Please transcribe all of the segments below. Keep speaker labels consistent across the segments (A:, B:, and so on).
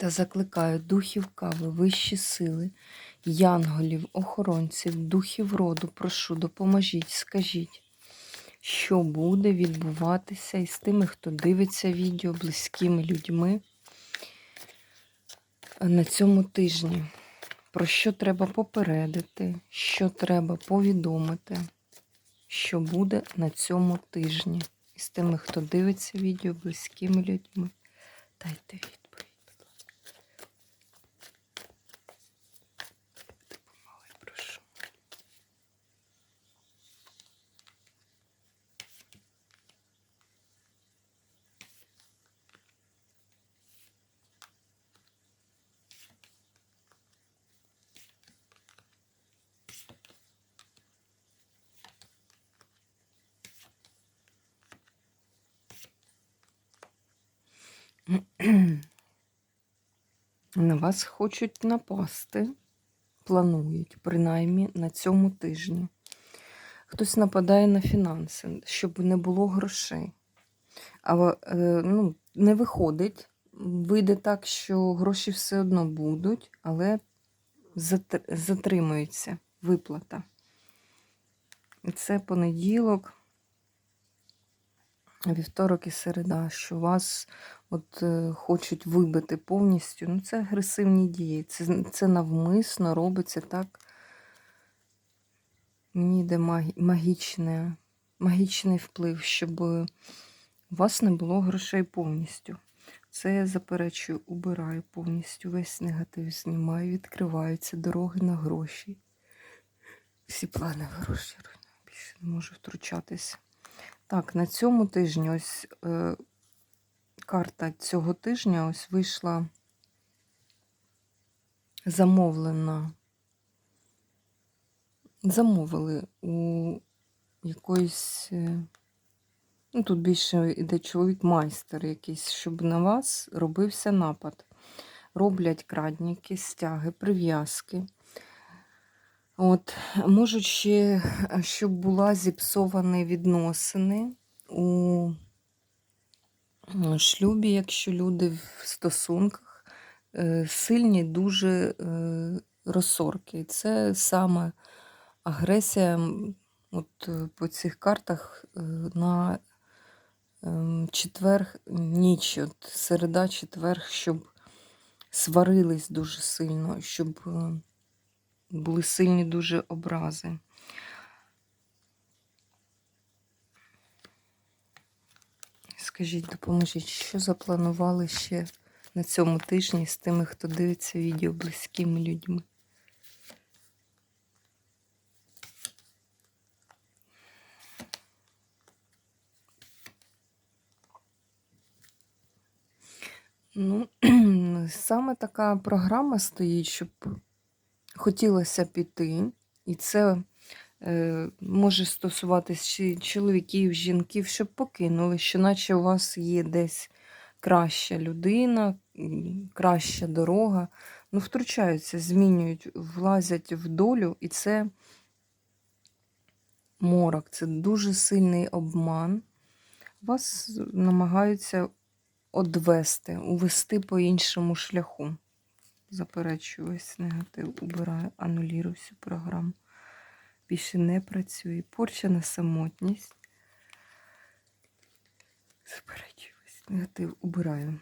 A: Та закликаю духів кави, вищі сили, янголів, охоронців, духів роду, прошу, допоможіть, скажіть, що буде відбуватися із тими, хто дивиться відео, близькими людьми на цьому тижні. Про що треба попередити, що треба повідомити, що буде на цьому тижні із тими, хто дивиться відео, близькими людьми. Дайте відповідь. На вас хочуть напасти, планують, принаймні на цьому тижні. Хтось нападає на фінанси, щоб не було грошей. Але е, ну, не виходить. Вийде так, що гроші все одно будуть, але затримується виплата. І це понеділок, вівторок і середа, що вас от е, хочуть вибити повністю. Ну, це агресивні дії. Це, це навмисно робиться так. Мені йде магічне, магічний вплив, щоб у вас не було грошей повністю. Це я заперечую, убираю повністю весь негатив, знімаю, відкриваються дороги на гроші. Всі плани гроші. Більше не можу втручатися. Так, на цьому тижні ось е, карта цього тижня ось вийшла замовлена. Замовили у якоїсь. е, Ну, тут більше йде чоловік майстер якийсь, щоб на вас робився напад. Роблять крадніки, стяги, прив'язки. От, можуть ще, щоб була зіпсовані відносини у шлюбі, якщо люди в стосунках е, сильні дуже е, розсорки. Це саме агресія от, е, по цих картах на ем, четверг ніч, от, середа, четверг, щоб сварились дуже сильно, щоб е, були сильні дуже образи. Скажіть, допоможіть, що запланували ще на цьому тижні з тими, хто дивиться відео близькими людьми? Ну, саме така програма стоїть, щоб хотілося піти, і це може стосуватись чоловіків, жінків, щоб покинули, що наче у вас є десь краща людина, краща дорога. Ну, втручаються, змінюють, влазять в долю, і це морок, це дуже сильний обман. Вас намагаються одвести, увести по іншому шляху. Заперечую весь негатив, убираю, анулірую всю програму. Більше не працює. Порчена самотність. Заперечуюсь, негатив, убираю.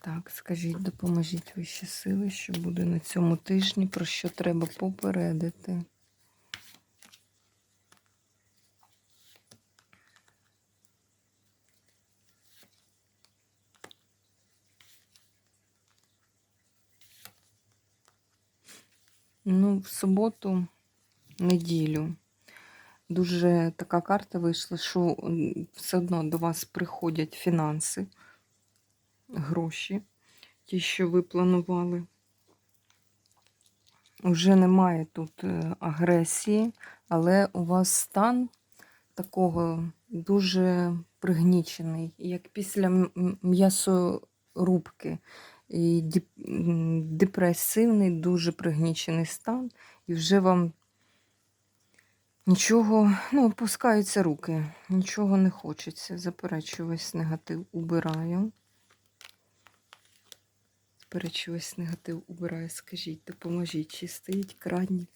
A: Так, скажіть, допоможіть вищі сили, що буде на цьому тижні, про що треба попередити. Ну, в суботу, неділю. Дуже така карта вийшла, що все одно до вас приходять фінанси, гроші. ті, що ви планували. Уже немає тут е, агресії, але у вас стан такого дуже пригнічений, як після м'ясорубки. І депресивний, дуже пригнічений стан, і вже вам нічого, ну, опускаються руки, нічого не хочеться. Заперечую весь негатив, убираю. Заперечую весь негатив, убираю. Скажіть, допоможіть, чи стоїть крайній?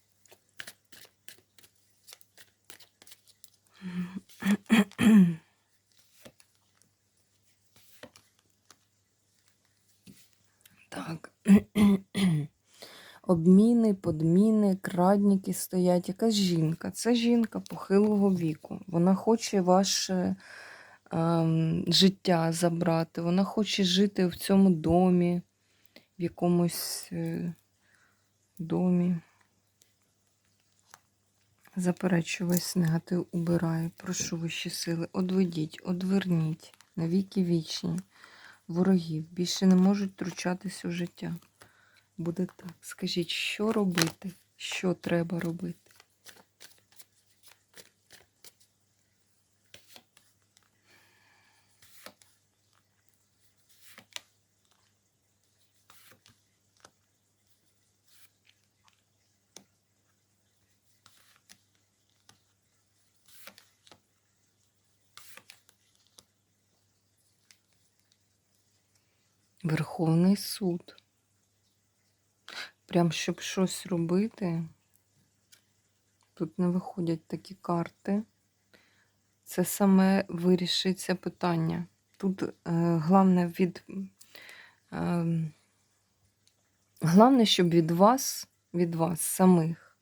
A: Так. Обміни, подміни, крадніки стоять. Якась жінка. Це жінка похилого віку. Вона хоче ваше ем, життя забрати. Вона хоче жити в цьому домі, в якомусь е, домі. Заперечую весь негатив убираю. Прошу вищі сили. Одведіть, одверніть на віки вічні. Ворогів більше не можуть втручатись у життя. Буде так. Скажіть, що робити? Що треба робити? Верховний суд. Прям щоб щось робити. Тут не виходять такі карти. Це саме вирішиться питання. Тут е, головне від. Е, головне, щоб від вас, від вас самих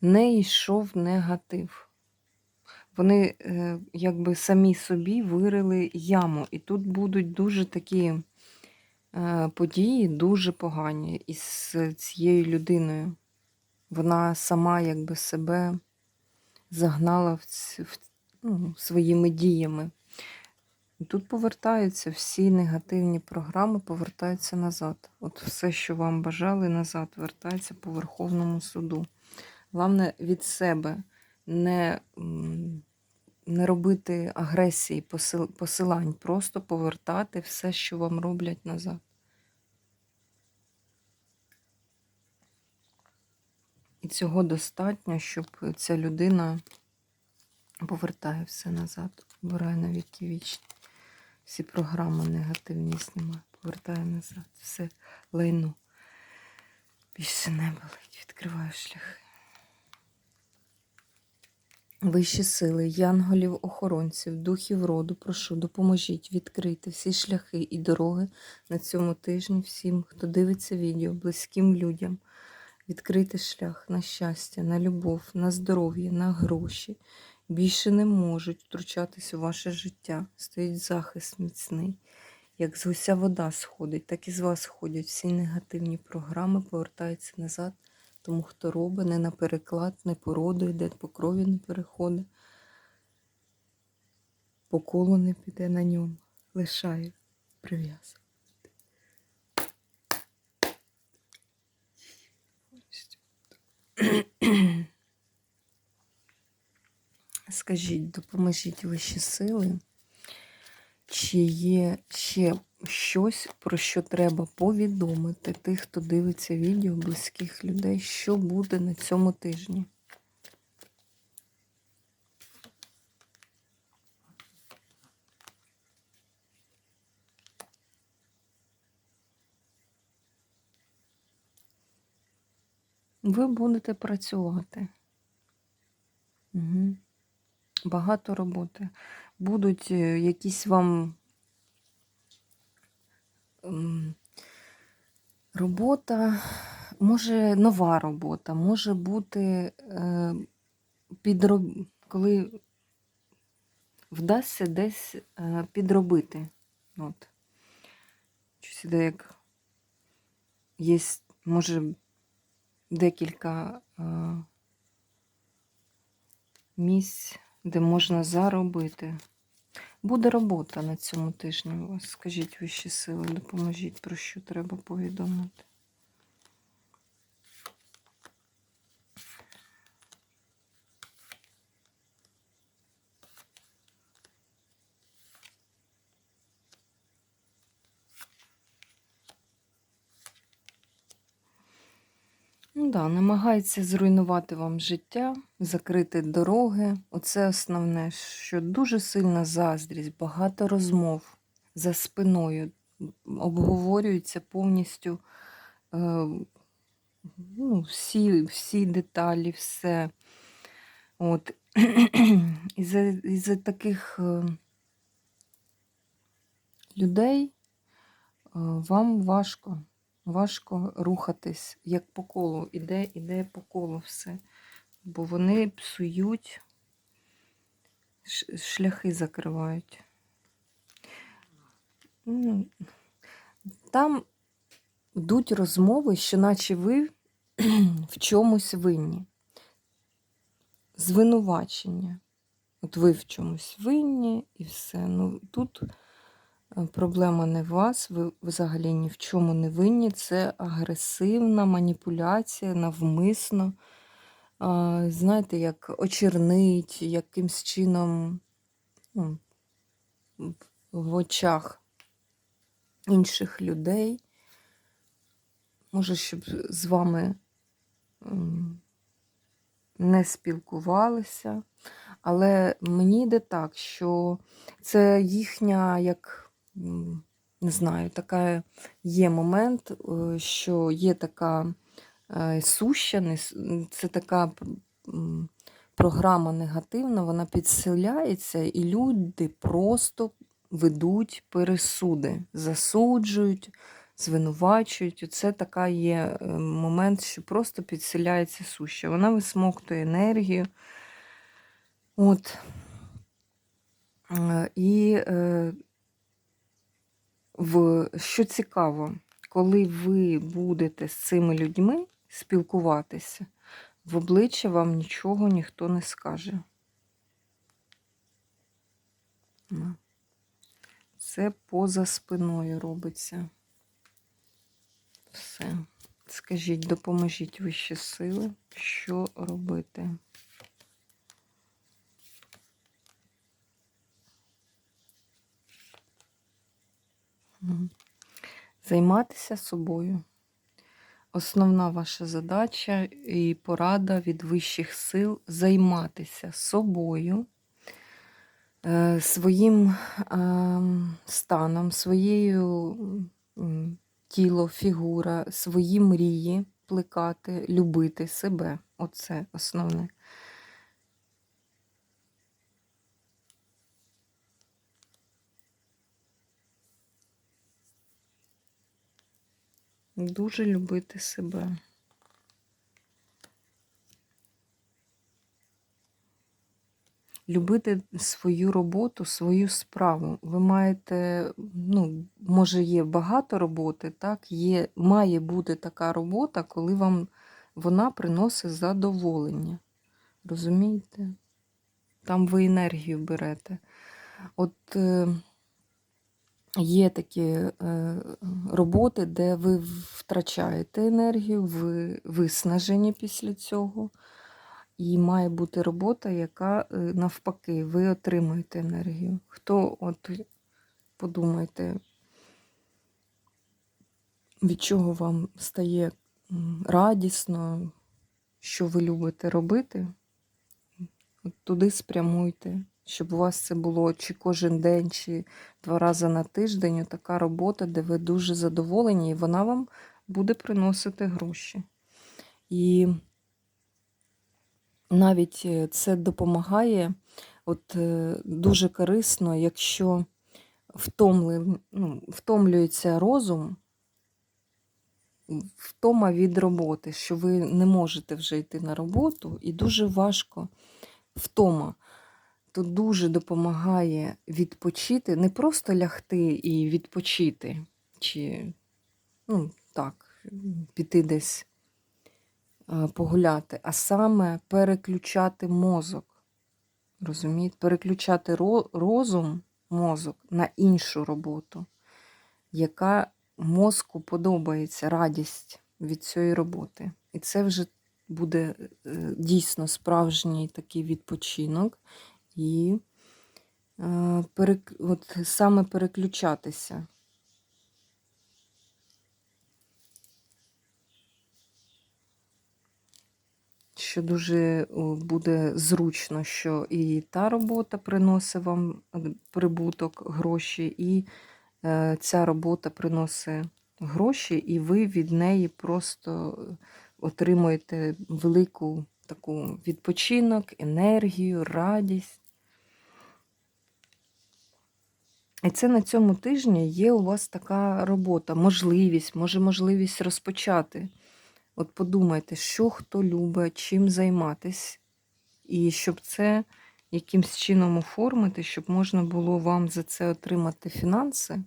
A: не йшов негатив. Вони е, якби самі собі вирили яму. І тут будуть дуже такі події, дуже погані із цією людиною. Вона сама якби себе загнала в, ці, в ну, своїми діями. Тут повертаються всі негативні програми, повертаються назад. От все, що вам бажали, назад вертається по Верховному суду. Головне від себе не, не робити агресії, посилань, просто повертати все, що вам роблять назад. І цього достатньо, щоб ця людина повертає все назад, обирає на віки вічні. Всі програми негативні знімає, повертає назад. Все лайно. Більше не болить, відкриваю шляхи. Вищі сили, янголів, охоронців, духів роду, прошу, допоможіть відкрити всі шляхи і дороги на цьому тижні всім, хто дивиться відео, близьким людям, відкрити шлях на щастя, на любов, на здоров'я, на гроші. Більше не можуть втручатись у ваше життя. Стоїть захист міцний. Як з гуся вода сходить, так і з вас сходять всі негативні програми, повертаються назад. Тому хто робить, не на переклад, не по роду йде, по крові не переходить, по колу не піде на ньому. Лишає прив'язок. Скажіть, допоможіть вищі сили, чи є ще щось, про що треба повідомити тих, хто дивиться відео, близьких людей, що буде на цьому тижні? Ви будете працювати. Угу. Багато роботи. Будуть е, якісь вам робота, може нова робота, може бути е, підроб... коли вдасться десь е, підробити. От. Щось іде як є, може, декілька е, місць, де можна заробити. Буде робота на цьому тижні у вас. Скажіть вищі сили, допоможіть, про що треба повідомити. Да, намагається зруйнувати вам життя, закрити дороги. Оце основне, що дуже сильна заздрість, багато розмов за спиною. Обговорюються повністю е, ну, всі, всі деталі, все. От. Із-за із таких е, людей е, вам важко. Важко рухатись, як по колу. Іде, іде по колу все. Бо вони псують, шляхи закривають. Ну, Там йдуть розмови, що наче ви в чомусь винні. Звинувачення. От ви в чомусь винні і все. Ну, тут проблема не в вас, ви взагалі ні в чому не винні. Це агресивна маніпуляція навмисно. Знаєте, як очернить, якимсь чином ну, в- очах інших людей. Може, щоб з вами не спілкувалися. Але мені йде так, що це їхня, як не знаю, така є момент, е, що є така е, суща, це така програма негативна, вона підселяється, і люди просто ведуть пересуди, засуджують, звинувачують. Це така є е, момент, що просто підселяється суща. Вона висмоктує енергію. От. І в, що цікаво, коли ви будете з цими людьми спілкуватися, в обличчя вам нічого ніхто не скаже. Ну. Це поза спиною робиться. Все. Скажіть, допоможіть вищі сили, що робити. Займатися собою. Основна ваша задача і порада від вищих сил займатися собою, е, своїм ем, станом, своєю тіло, фігура, свої мрії плекати, любити себе. Оце основне. Дуже любити себе. Любити свою роботу, свою справу. Ви маєте, ну, може, є багато роботи, так, є, має бути така робота, коли вам вона приносить задоволення. Розумієте? Там ви енергію берете. От е, є такі е, роботи, де ви втрачаєте енергію, ви виснажені після цього. І має бути робота, яка е, навпаки, ви отримуєте енергію. Хто, от подумайте, від чого вам стає радісно, що ви любите робити, от туди спрямуйте, щоб у вас це було чи кожен день, чи два рази на тиждень. Така робота, де ви дуже задоволені, і вона вам буде приносити гроші. І навіть е, це допомагає от, е, дуже корисно, якщо втомли, ну, втомлюється розум, втома від роботи, що ви не можете вже йти на роботу, і дуже важко втома. То дуже допомагає відпочити, не просто лягти і відпочити, чи ну, так, піти десь погуляти, а саме переключати мозок. Розумієте? Переключати розум, мозок на іншу роботу, яка мозку подобається радість від цієї роботи. І це вже буде е, дійсно справжній такий відпочинок і е, перек- от саме переключатися. Що дуже буде зручно, що і та робота приносить вам е, прибуток, гроші, і е, ця робота приносить гроші, і ви від неї просто отримуєте велику таку відпочинок, енергію, радість. І це на цьому тижні є у вас така робота, можливість, може можливість розпочати. От подумайте, що хто любить, чим займатись, і щоб це якимсь чином оформити, щоб можна було вам за це отримати фінанси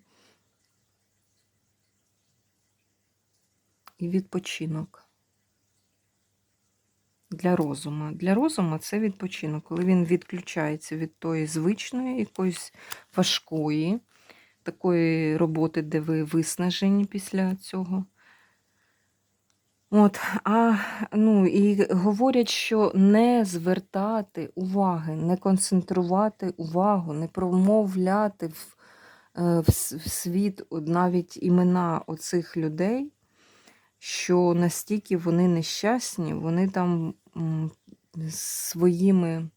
A: і відпочинок. Для розуму. Для розуму це відпочинок, коли він відключається від тої звичної, якоїсь важкої, такої роботи, де ви виснажені після цього. От, а ну і говорять, що не звертати уваги, не концентрувати увагу, не промовляти в, е, в в світ навіть імена оцих людей, що настільки вони нещасні, вони там своїми.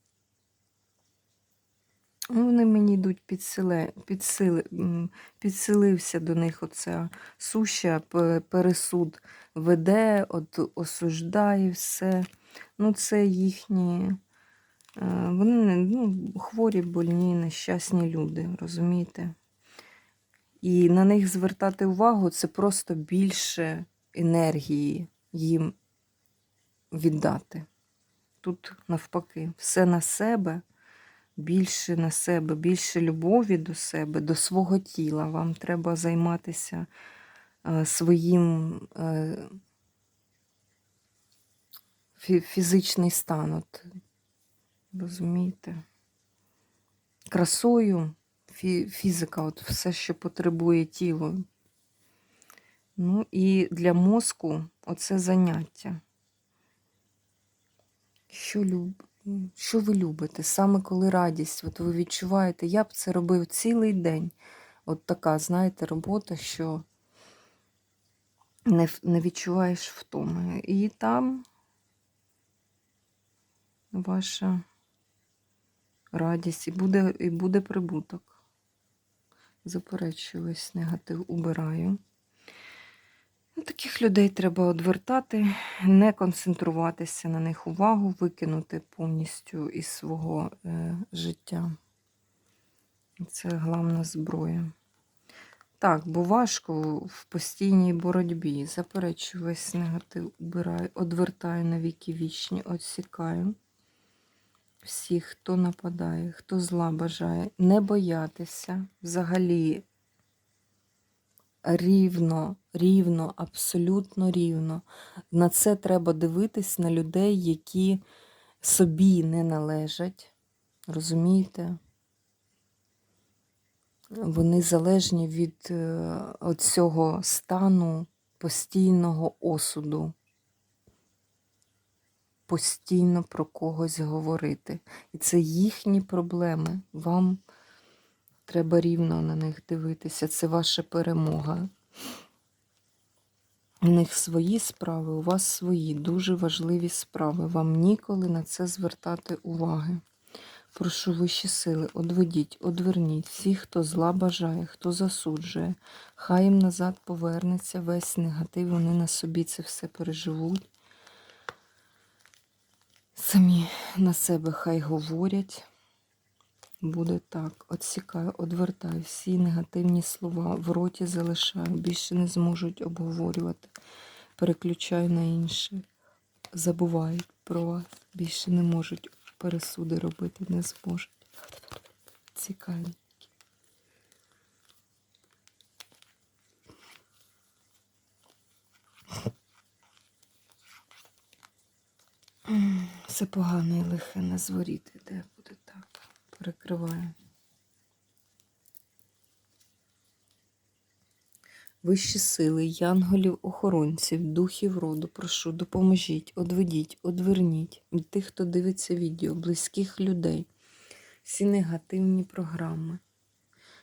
A: Ну, Вони мені йдуть підсиле, підсили, підсилився до них оця суща, пересуд веде, от, осуждає все. Ну, це їхні. е, Вони ну, хворі, больні, нещасні люди, розумієте? І на них звертати увагу це просто більше енергії їм віддати. Тут навпаки, все на себе, більше на себе, більше любові до себе, до свого тіла. Вам треба займатися е, своїм е, фізичний стан. От, розумієте? Красою, фі- фізика, от все, що потребує тіло. Ну і для мозку оце заняття. Що, люб... що ви любите? Саме коли радість, от ви відчуваєте, я б це робив цілий день. От така, знаєте, робота, що не, не відчуваєш втоми. І там ваша радість, і буде, і буде прибуток. Заперечую весь негатив, убираю. Ну, Таких людей треба одвертати, не концентруватися на них увагу, викинути повністю із свого е, життя. Це головна зброя. Так, бо важко в постійній боротьбі. Заперечую весь негатив, убираю, одвертаю на віки вічні, відсікаю всіх, хто нападає, хто зла бажає, не боятися взагалі рівно, рівно, абсолютно рівно. На це треба дивитись на людей, які собі не належать. Розумієте? Вони залежні від е, цього стану постійного осуду. Постійно про когось говорити. І це їхні проблеми. Вам треба рівно на них дивитися. Це ваша перемога. У них свої справи, у вас свої дуже важливі справи. Вам ніколи на це звертати уваги. Прошу вищі сили, одведіть, одверніть всіх, хто зла бажає, хто засуджує. Хай їм назад повернеться весь негатив, вони на собі це все переживуть. Самі на себе хай говорять. Буде так. Отсікаю, одвертаю всі негативні слова, в роті залишаю, більше не зможуть обговорювати. Переключаю на інше. Забувають про вас. Більше не можуть пересуди робити, не зможуть. Цікаві. Все погане і лихе на зворіти, де буде так прикриваю. Вищі сили, янголів, охоронців, духів роду, прошу, допоможіть, одведіть, одверніть від тих, хто дивиться відео, близьких людей, всі негативні програми,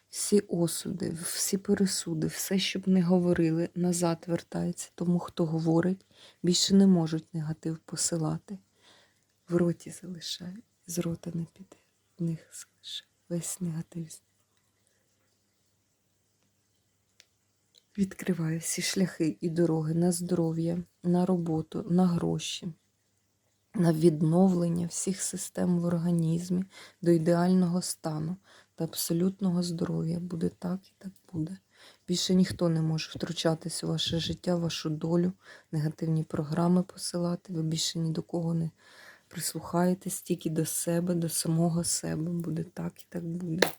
A: всі осуди, всі пересуди, все, щоб не говорили, назад вертається. Тому, хто говорить, більше не можуть негатив посилати. В роті залишають, з рота не піде. Них весь негатив. Відкриваю всі шляхи і дороги на здоров'я, на роботу, на гроші, на відновлення всіх систем в організмі до ідеального стану та абсолютного здоров'я. Буде так і так буде. Більше ніхто не може втручатись у ваше життя, вашу долю, негативні програми посилати. Ви більше ні до кого не прислухаєтесь, тільки до себе, до самого себе. Буде так і так буде.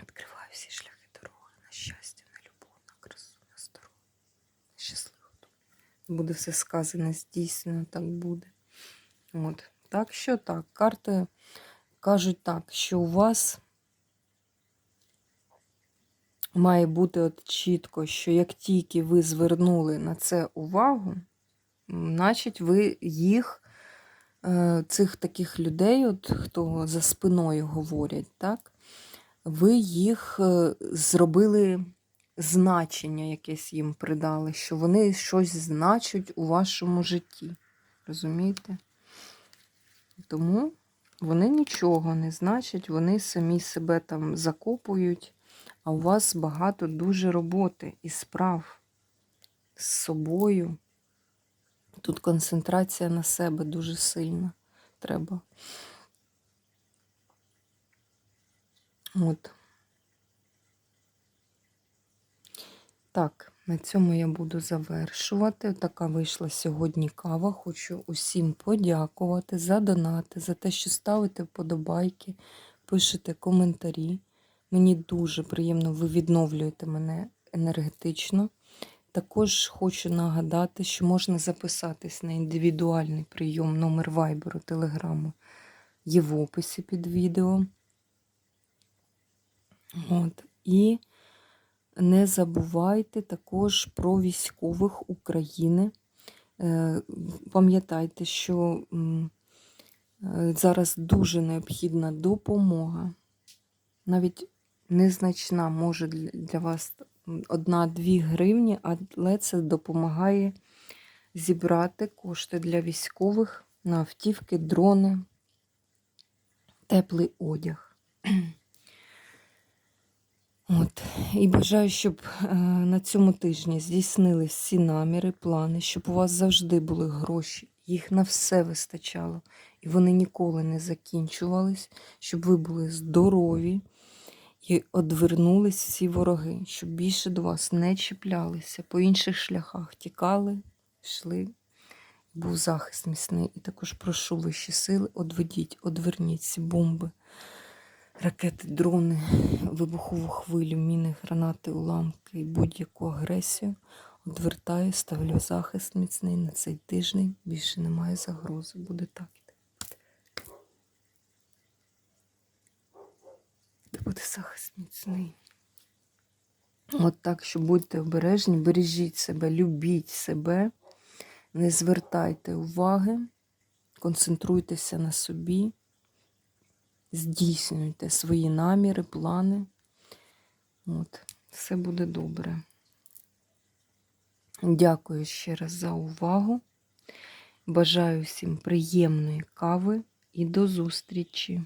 A: Відкриваю всі шляхи дороги на щастя, на любов, на красу, на здоров'я, на щасливу. Буде все сказане, здійснено, так буде. От. Так що так, карти кажуть так, що у вас має бути от чітко, що як тільки ви звернули на це увагу, значить ви їх, е, цих таких людей, от, хто за спиною говорять, так, ви їх е, зробили значення якесь їм придали, що вони щось значать у вашому житті. Розумієте? Тому вони нічого не значать, вони самі себе там закопують, а у вас багато дуже роботи і справ з собою. Тут концентрація на себе дуже сильна треба. От. Так, на цьому я буду завершувати. Така вийшла сьогодні кава. Хочу усім подякувати за донати, за те, що ставите вподобайки, пишете коментарі. Мені дуже приємно, ви відновлюєте мене енергетично. Також хочу нагадати, що можна записатись на індивідуальний прийом номер вайберу, телеграму є в описі під відео. От. І не забувайте також про військових України. Е, Пам'ятайте, що е, зараз дуже необхідна допомога. Навіть незначна може для для вас одна-дві гривні, але це допомагає зібрати кошти для військових на автівки, дрони, теплий одяг. От. І бажаю, щоб е, на цьому тижні здійснили всі наміри, плани, щоб у вас завжди були гроші, їх на все вистачало, і вони ніколи не закінчувались, щоб ви були здорові і одвернулись всі вороги, щоб більше до вас не чіплялися, по інших шляхах тікали, йшли. Був захист міцний. І також прошу вищі сили, одведіть, одверніть ці бомби ракети, дрони, вибухову хвилю, міни, гранати, уламки і будь-яку агресію. Одвертаю, ставлю захист міцний на цей тиждень. Більше немає загрози. Буде так. Буде захист міцний. От так, що будьте обережні, бережіть себе, любіть себе, не звертайте уваги, концентруйтеся на собі здійснюйте свої наміри, плани. От, Все буде добре. Дякую ще раз за увагу. Бажаю всім приємної кави і до зустрічі!